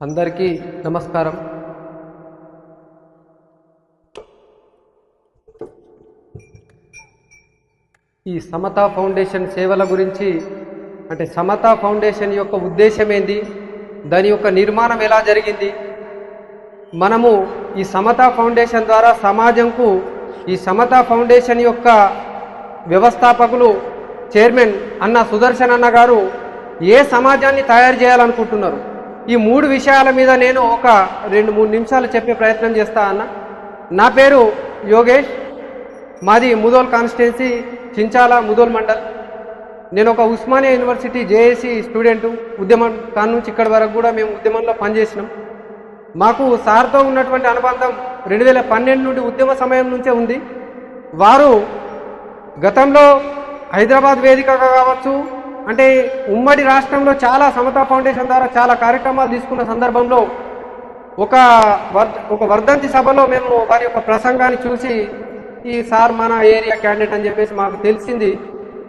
అందరికీ నమస్కారం. ఈ సమతా ఫౌండేషన్ సేవల గురించి అంటే సమతా ఫౌండేషన్ యొక్క ఉద్దేశం ఏంది దాని యొక్క నిర్మాణం ఎలా జరిగింది మనము ఈ సమతా ఫౌండేషన్ ద్వారా సమాజంకు ఈ సమతా ఫౌండేషన్ యొక్క వ్యవస్థాపకులు చైర్మన్ అన్న సుదర్శన్ అన్న గారు ఏ సమాజాన్ని తయారు చేయాలనుకుంటున్నారు? ఈ మూడు విషయాల మీద నేను ఒక రెండు మూడు నిమిషాలు చెప్పే ప్రయత్నం చేస్తా అన్న. నా పేరు యోగేష్. మాది ముదోల్ కాన్స్టిట్యున్సీ చించాల ముదోల్ మండల్. నేను ఒక ఉస్మానియా యూనివర్సిటీ జేఏసీ స్టూడెంట్. ఉద్యమం కాడ నుంచి ఇక్కడి వరకు కూడా మేము ఉద్యమంలో పనిచేసినాం. మాకు సార్తో ఉన్నటువంటి అనుబంధం రెండు వేల పన్నెండు నుండి ఉద్యమ సమయం నుంచే ఉంది. వారు గతంలో హైదరాబాద్ వేదికగా కావచ్చు అంటే ఉమ్మడి రాష్ట్రంలో చాలా సమతా ఫౌండేషన్ ద్వారా చాలా కార్యక్రమాలు తీసుకున్న సందర్భంలో ఒక వర్ ఒక వర్ధంతి సభలో మేము వారి యొక్క ప్రసంగాన్ని చూసి ఈ సార్ మన ఏరియా క్యాండిడేట్ అని చెప్పేసి మాకు తెలిసింది.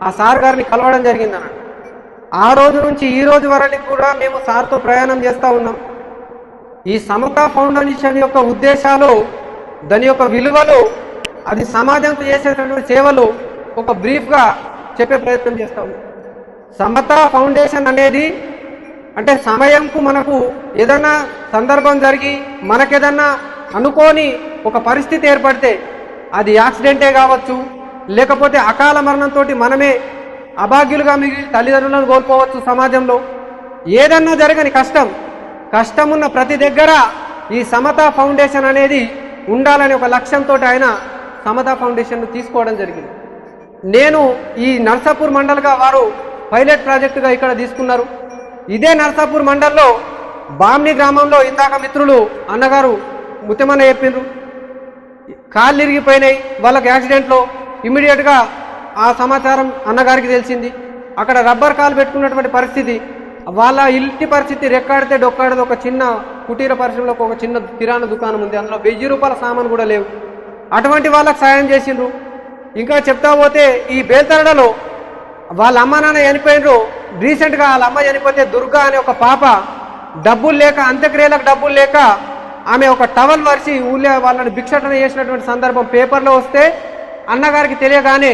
ఆ సార్ గారిని కలవడం జరిగిందన్న. ఆ రోజు నుంచి ఈ రోజు వరకు కూడా మేము సార్తో ప్రయాణం చేస్తూ ఉన్నాం. ఈ సమతా ఫౌండేషన్ యొక్క ఉద్దేశాలు దాని యొక్క విలువలు అది సమాజంతో చేసేటటువంటి సేవలు ఒక బ్రీఫ్గా చెప్పే ప్రయత్నం చేస్తాం సమత ఫౌండేషన్ అనేది అంటే సమయంకు మనకు ఏదన్నా సందర్భం జరిగి మనకేదన్నా అనుకోని ఒక పరిస్థితి ఏర్పడితే అది యాక్సిడెంటే కావచ్చు లేకపోతే అకాల మరణంతో మనమే అభాగ్యులుగా మిగిలి తల్లిదండ్రులను కోల్పోవచ్చు సమాజంలో. ఏదన్నా జరగని కష్టం కష్టం ఉన్న ప్రతి దగ్గర ఈ సమత ఫౌండేషన్ అనేది ఉండాలనే ఒక లక్ష్యంతో ఆయన సమత ఫౌండేషన్ను తీసుకోవడం జరిగింది. నేను ఈ నర్సాపూర్ మండల్గా వారు పైలట్ ప్రాజెక్టుగా ఇక్కడ తీసుకున్నారు. ఇదే నర్సాపూర్ మండల్లో బామ్ని గ్రామంలో ఇందాక మిత్రులు అన్నగారు ముత్యమన్న చెప్పిండ్రు. కాళ్ళు ఇరిగిపోయినాయి వాళ్ళకి యాక్సిడెంట్లో ఇమ్మీడియట్గా ఆ సమాచారం అన్నగారికి తెలిసింది. అక్కడ రబ్బర్ కాలు పెట్టుకున్నటువంటి పరిస్థితి. వాళ్ళ ఇంటి పరిస్థితి రెక్కాడితే డొక్కాడితే ఒక చిన్న కుటీర పరిశ్రమలోకి ఒక చిన్న కిరాణా దుకాణం ఉంది. అందులో వెయ్యి రూపాయల సామాన్ కూడా లేవు. అటువంటి వాళ్ళకి సాయం చేసిండ్రు. ఇంకా చెప్తా పోతే ఈ బేల్తరడలో వాళ్ళ అమ్మ నాన్న చనిపోయినరు. రీసెంట్గా వాళ్ళ అమ్మ చనిపోతే దుర్గా అనే ఒక పాప డబ్బులు లేక అంత్యక్రియలకు డబ్బులు లేక ఆమె ఒక టవల్ మరిచి ఊళ్ళో వాళ్ళని భిక్షటన చేసినటువంటి సందర్భం పేపర్లో వస్తే అన్నగారికి తెలియగానే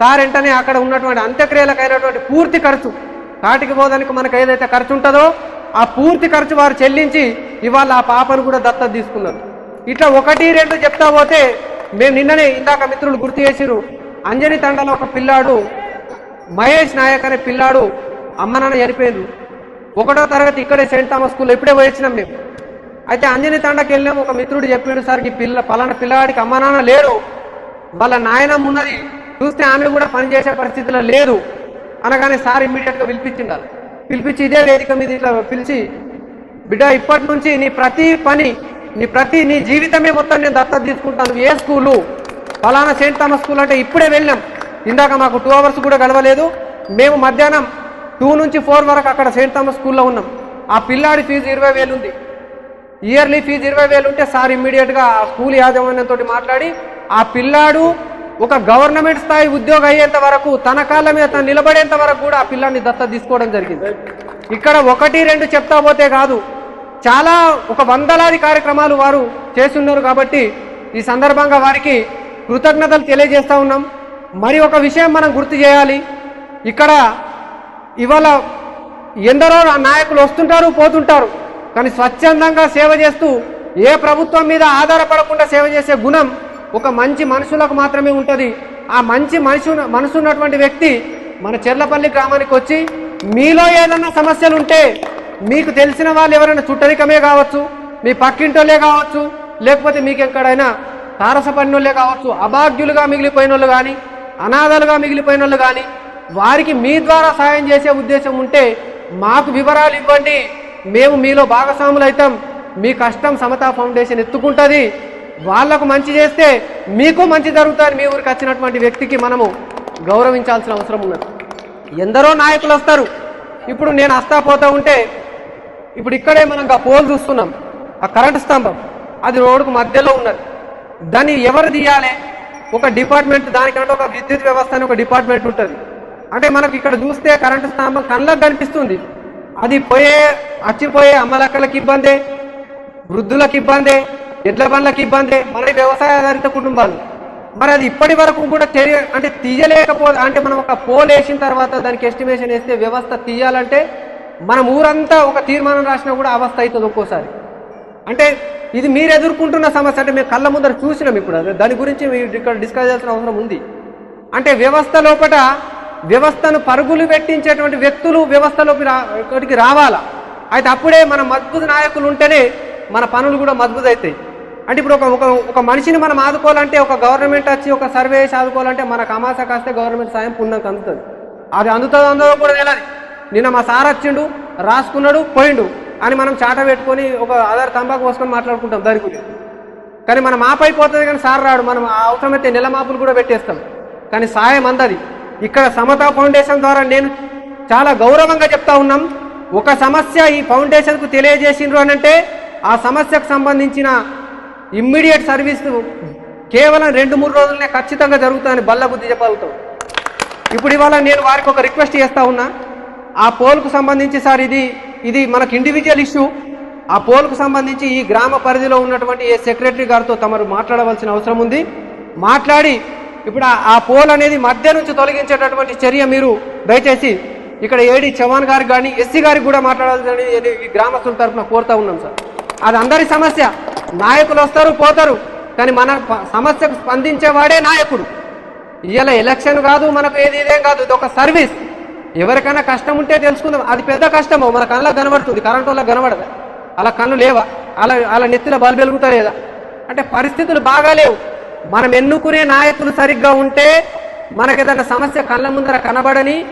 సార్ వెంటనే అక్కడ ఉన్నటువంటి అంత్యక్రియలకు అయినటువంటి పూర్తి ఖర్చు కాటికి పోదానికి మనకు ఏదైతే ఖర్చు ఉంటుందో ఆ పూర్తి ఖర్చు వారు చెల్లించి ఇవాళ ఆ పాపను కూడా దత్తత తీసుకున్నారు. ఇట్లా ఒకటి రెండు చెప్తా పోతే మేము నిన్ననే ఇందాక మిత్రులు గుర్తు చేసిరు అంజని తండలో ఒక పిల్లాడు మహేష్ నాయక్ అనే పిల్లాడు అమ్మ నాన్న చనిపోయిండ్రు. ఒకటో తరగతి ఇక్కడే సెయింట్ థామస్ స్కూల్లో ఇప్పుడే వచ్చినాం మేము. అయితే అంజని తండకి వెళ్ళాము ఒక మిత్రుడు చెప్పిండు సార్ ఈ పిల్ల పలానా పిల్లాడికి అమ్మ నాన్న లేరు వాళ్ళ నాయనమ్మ ఉన్నది. చూస్తే ఆమె కూడా పనిచేసే పరిస్థితిలో లేదు. అనగానే సార్ ఇమ్మీడియట్గా పిలిపించిండాలి పిలిపించి ఇదే వేదిక మీద ఇట్లా పిలిచి బిడ్డ ఇప్పటి నుంచి నీ ప్రతి పని నీ ప్రతి నీ జీవితమే మొత్తం నేను దత్తత తీసుకుంటాను. ఏ స్కూలు? ఫలానా సెయింట్ థామస్ స్కూల్ అంటే ఇప్పుడే వెళ్ళాం ఇందాక మాకు టూ అవర్స్ కూడా గడవలేదు. మేము మధ్యాహ్నం టూ నుంచి ఫోర్ వరకు అక్కడ సెయింట్ థామస్ స్కూల్లో ఉన్నాం. ఆ పిల్లాడి ఫీజు ఇరవై వేలు ఉంది. ఇయర్లీ ఫీజు ఇరవై వేలు ఉంటే సార్ ఇమ్మీడియట్గా ఆ స్కూల్ యాజమాన్యంతో మాట్లాడి ఆ పిల్లాడు ఒక గవర్నమెంట్ స్థాయి ఉద్యోగం అయ్యేంత వరకు తన కాళ్ళ మీద తను నిలబడేంత వరకు కూడా ఆ పిల్లాన్ని దత్త తీసుకోవడం జరిగింది. ఇక్కడ ఒకటి రెండు చెప్తా పోతే కాదు. చాలా ఒక వందలాది కార్యక్రమాలు వారు చేస్తున్నారు కాబట్టి ఈ సందర్భంగా వారికి కృతజ్ఞతలు తెలియజేస్తా ఉన్నాం. మరి ఒక విషయం మనం గుర్తు చేయాలి. ఇక్కడ ఇవాళ ఎందరో నాయకులు వస్తుంటారు పోతుంటారు. కానీ స్వచ్ఛందంగా సేవ చేస్తూ ఏ ప్రభుత్వం మీద ఆధారపడకుండా సేవ చేసే గుణం ఒక మంచి మనుషులకు మాత్రమే ఉంటుంది. ఆ మంచి మనిషి మనసు ఉన్నటువంటి వ్యక్తి మన చెర్లపల్లి గ్రామానికి వచ్చి మీలో ఏదన్నా సమస్యలు ఉంటే మీకు తెలిసిన వాళ్ళు ఎవరైనా చుట్టరికమే కావచ్చు మీ పక్కింటోళ్ళే కావచ్చు లేకపోతే మీకు ఎక్కడైనా తారసపడినోళ్ళే కావచ్చు అభాగ్యులుగా మిగిలిపోయిన వాళ్ళు కానీ అనాథలుగా మిగిలిపోయిన వాళ్ళు కానీ వారికి మీ ద్వారా సాయం చేసే ఉద్దేశం ఉంటే మాకు వివరాలు ఇవ్వండి. మేము మీలో భాగస్వాములు అవుతాం. మీ కష్టం సమతా ఫౌండేషన్ ఎత్తుకుంటుంది. వాళ్ళకు మంచి చేస్తే మీకు మంచి జరుగుతుంది మీ ఊరికి వచ్చినటువంటి వ్యక్తికి మనము గౌరవించాల్సిన అవసరం ఉన్నది. ఎందరో నాయకులు వస్తారు. ఇప్పుడు నేను వస్తా పోతా ఉంటే ఇప్పుడు ఇక్కడే మనం ఆ పోల్ చూస్తున్నాం. ఆ కరెంటు స్తంభం. అది రోడ్డుకు మధ్యలో ఉన్నది. దాన్ని ఎవరు తీయాలి? ఒక డిపార్ట్మెంట్ దానికంటే ఒక విద్యుత్ వ్యవస్థ అని ఒక డిపార్ట్మెంట్ ఉంటుంది. అంటే మనకు ఇక్కడ చూస్తే కరెంటు స్తంభం కళ్ళకు కనిపిస్తుంది. అది పోయే అచ్చిపోయే అమ్మలక్కలకి ఇబ్బందే వృద్ధులకు ఇబ్బందే ఎడ్ల బండ్లకు ఇబ్బందే మరి వ్యవసాయ ఆధారిత కుటుంబాలు. మరి అది ఇప్పటి వరకు కూడా తెలియ అంటే తీయలేకపో అంటే మనం ఒక పోల్ వేసిన తర్వాత దానికి ఎస్టిమేషన్ వేస్తే వ్యవస్థ తీయాలంటే మనం ఊరంతా ఒక తీర్మానం రాసినా కూడా అవస్థ అవుతుంది ఒక్కోసారి. అంటే ఇది మీరు ఎదుర్కొంటున్న సమస్య. అంటే మేము కళ్ళ ముందర చూసినాం ఇప్పుడు. దాని గురించి మీరు ఇక్కడ డిస్కస్ చేయాల్సిన అవసరం ఉంది. అంటే వ్యవస్థ లోపల వ్యవస్థను పరుగులు పెట్టించేటువంటి వ్యక్తులు వ్యవస్థలోకి రా ఇక్కడికి రావాలా? అయితే అప్పుడే మన మద్భుత నాయకులు ఉంటేనే మన పనులు కూడా మజ్బూత్ అవుతాయి అంటే ఇప్పుడు ఒక ఒక ఒక మనిషిని మనం ఆదుకోవాలంటే ఒక గవర్నమెంట్ వచ్చి ఒక సర్వే వేసి ఆదుకోవాలంటే మనకు అమాస కాస్తే గవర్నమెంట్ సాయం పుణ్యంకి అందుతుంది. అది అందుతుంది అందరూ కూడా తెలియదు నిన్న మా సార్ వచ్చిండు రాసుకున్నాడు పోయిండు. అని మనం చాట పెట్టుకొని ఒక ఆధార్ తంబాకు పోసుకొని మాట్లాడుకుంటాం దాని గురించి. కానీ మనం మాపైపోతుంది కానీ సార్ రాడు మనం అవసరమైతే నెల మాపులు కూడా పెట్టేస్తాం. కానీ సాయం అందది. ఇక్కడ సమతా ఫౌండేషన్ ద్వారా నేను చాలా గౌరవంగా చెప్తా ఉన్నాం. ఒక సమస్య ఈ ఫౌండేషన్కు తెలియజేసిండ్రు అని అంటే ఆ సమస్యకు సంబంధించిన ఇమ్మీడియట్ సర్వీస్ కేవలం రెండు మూడు రోజులనే ఖచ్చితంగా జరుగుతుందని బల్ల బుద్ధి చెప్పగలుగుతాం. ఇప్పుడు ఇవాళ నేను వారికి ఒక రిక్వెస్ట్ చేస్తా ఉన్నా. ఆ పోల్కు సంబంధించి సార్ ఇది ఇది మనకు ఇండివిజువల్ ఇష్యూ ఆ పోల్కు సంబంధించి ఈ గ్రామ పరిధిలో ఉన్నటువంటి ఏ సెక్రటరీ గారితో తమరు మాట్లాడవలసిన అవసరం ఉంది. మాట్లాడి ఇప్పుడు ఆ- పోల్ అనేది మధ్య నుంచి తొలగించేటటువంటి చర్య మీరు దయచేసి ఇక్కడ ఏడి చవాన్ గారికి కానీ ఎస్సీ గారికి కూడా మాట్లాడాలని ఈ గ్రామస్తుల తరఫున కోరుతా ఉన్నాం సార్. అది అందరి సమస్య. నాయకులు వస్తారు పోతారు. కానీ మన సమస్యకు స్పందించేవాడే నాయకుడు. ఇవాళ ఎలక్షన్ కాదు మనకు ఏది ఇదేం కాదు. ఇది ఒక సర్వీస్ ఎవరికైనా కష్టం ఉంటే తెలుసుకుందాం. అది పెద్ద కష్టమో. మన కళ్ళ కనబడుతుంది. కరెంట్ వల్ల కనబడదా. అలా కళ్ళు లేవా? అలా అలా నెత్తిన బలు వెలుగుతా లేదా అంటే పరిస్థితులు బాగాలేవు మనం ఎన్నుకునే నాయకులు సరిగ్గా ఉంటే మనకి ఏదైనా సమస్య కళ్ళ ముందర కనబడని